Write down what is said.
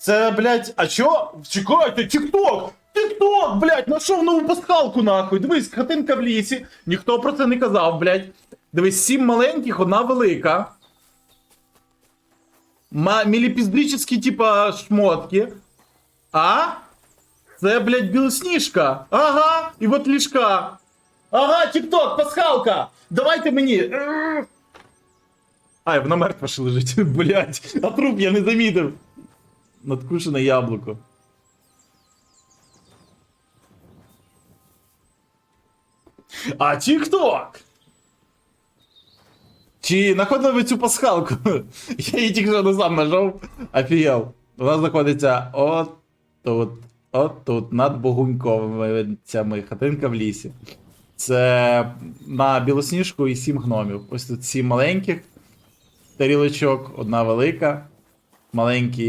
Це, блядь, а чо? Чекайте, тік-ток! Тік-ток, блядь, нашов нову пасхалку, нахуй. Дивись, хатинка в лісі. Ніхто про це не казав, блядь. Дивись, сім маленьких, одна велика. Ма міліпіздрічні, типа, шмотки. А? Це, блядь, білосніжка. Ага, і от ліжка. Ага, тік-ток, пасхалка! Давайте мені. Ай, вона мертва ще лежить, блядь. А труп я не замітив. Надкушене яблуко. А тік-ток! Чи знаходили ви цю пасхалку? Я її тільки що сам нажав. Офігел. Вона знаходиться от тут. От тут, над Богуньковими цями хатинка в лісі. Це на білосніжку і сім гномів. Ось тут сім маленьких тарілочок, одна велика, маленький